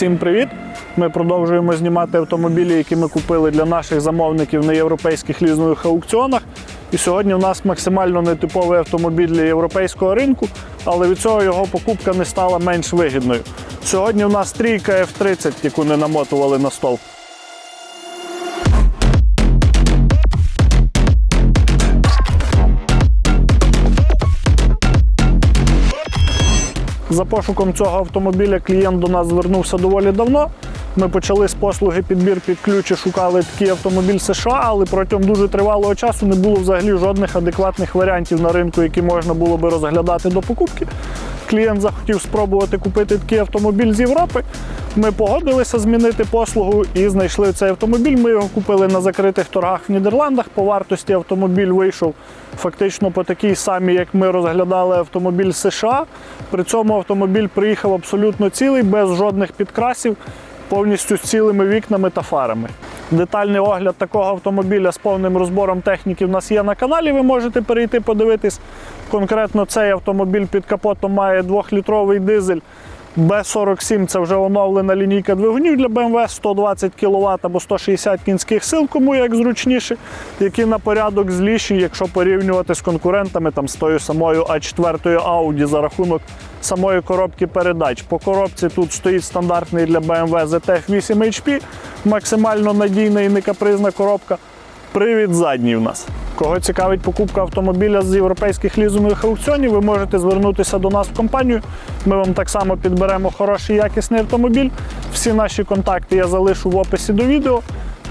Всім привіт! Ми продовжуємо знімати автомобілі, які ми купили для наших замовників на європейських лізнових аукціонах. І сьогодні у нас максимально нетиповий автомобіль для європейського ринку, але від цього його покупка не стала менш вигідною. Сьогодні у нас трійка F30, яку не намотували на стол. За пошуком цього автомобіля клієнт до нас звернувся доволі давно. Ми почали з послуги підбір під ключ і шукали такий автомобіль США, але протягом дуже тривалого часу не було взагалі жодних адекватних варіантів на ринку, які можна було би розглядати до покупки. Клієнт захотів спробувати купити такий автомобіль з Європи. Ми погодилися змінити послугу і знайшли цей автомобіль. Ми його купили на закритих торгах в Нідерландах. По вартості автомобіль вийшов фактично по такій самій, як ми розглядали автомобіль США. При цьому автомобіль приїхав абсолютно цілий, без жодних підкрасів, повністю з цілими вікнами та фарами. Детальний огляд такого автомобіля з повним розбором техніки в нас є на каналі. Ви можете перейти подивитись. Конкретно цей автомобіль під капотом має 2-літровий дизель. Б47 це вже оновлена лінійка двигунів для BMW 120 кВт або 160 кінських сил, кому як зручніше, які на порядок зліші, якщо порівнювати з конкурентами там, з тою самою А4 Audi за рахунок самої коробки передач. По коробці тут стоїть стандартний для BMW ZF 8 HP, максимально надійна і некапризна коробка. Привід задній у нас. Кого цікавить покупка автомобіля з європейських лізингових аукціонів, ви можете звернутися до нас в компанію. Ми вам так само підберемо хороший якісний автомобіль. Всі наші контакти я залишу в описі до відео.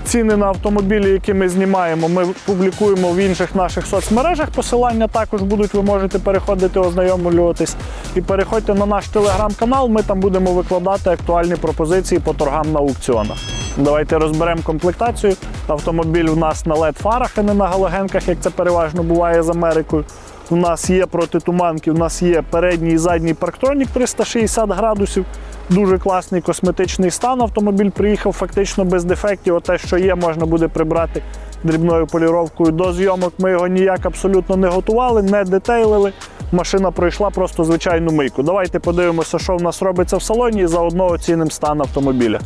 Ціни на автомобілі, які ми знімаємо, ми публікуємо в інших наших соцмережах. Посилання також будуть. Ви можете переходити, ознайомлюватись. І переходьте на наш телеграм-канал. Ми там будемо викладати актуальні пропозиції по торгам на аукціонах. Давайте розберемо комплектацію. Автомобіль у нас на led фарах, а не на галогенках, як це переважно буває з Америкою. У нас є протитуманки, у нас є передній і задній парктронік 360 градусів. Дуже класний косметичний стан. Автомобіль приїхав фактично без дефектів. Оте, що є, можна буде прибрати дрібною поліровкою. До зйомок ми його ніяк абсолютно не готували, не детейлили. Машина пройшла просто звичайну мийку. Давайте подивимося, що в нас робиться в салоні і заодно оцінимо стан автомобіля.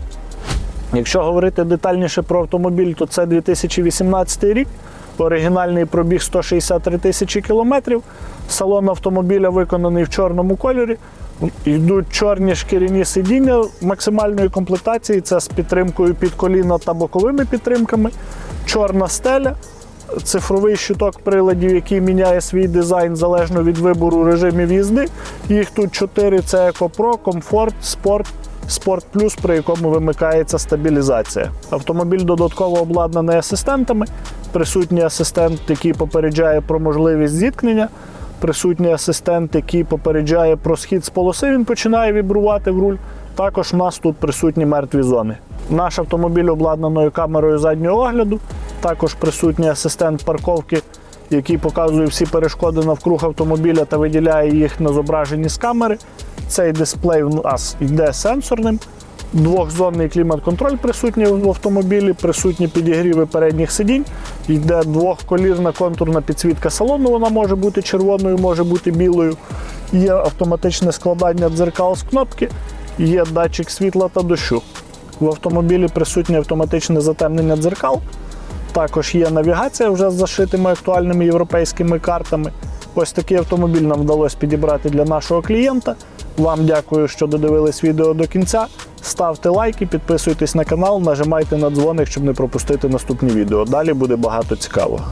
Якщо говорити детальніше про автомобіль, то це 2018 рік. Оригінальний пробіг 163 тисячі кілометрів. Салон автомобіля виконаний в чорному кольорі. Йдуть чорні шкіряні сидіння максимальної комплектації. Це з підтримкою під коліна та боковими підтримками. Чорна стеля, цифровий щиток приладів, який міняє свій дизайн залежно від вибору режимів їзди. Їх тут чотири: це EcoPro, Comfort, Sport, Sport Plus, при якому вимикається стабілізація. Автомобіль додатково обладнаний асистентами. Присутній асистент, який попереджає про можливість зіткнення. Присутній асистент, який попереджає про схід з полоси, він починає вібрувати в руль. Також у нас тут присутні мертві зони. Наш автомобіль обладнаною камерою заднього огляду. Також присутній асистент парковки, який показує всі перешкоди навкруг автомобіля та виділяє їх на зображенні з камери. Цей дисплей в нас йде сенсорним. Двохзонний клімат-контроль присутній в автомобілі, присутні підігріви передніх сидінь. Йде двохколірна контурна підсвітка салону. Вона може бути червоною, може бути білою. Є автоматичне складання дзеркал з кнопки, є датчик світла та дощу. В автомобілі присутнє автоматичне затемнення дзеркал. Також є навігація вже з зашитими актуальними європейськими картами. Ось такий автомобіль нам вдалося підібрати для нашого клієнта. Вам дякую, що додивились відео до кінця. Ставте лайки, підписуйтесь на канал, нажимайте на дзвоник, щоб не пропустити наступні відео. Далі буде багато цікавого.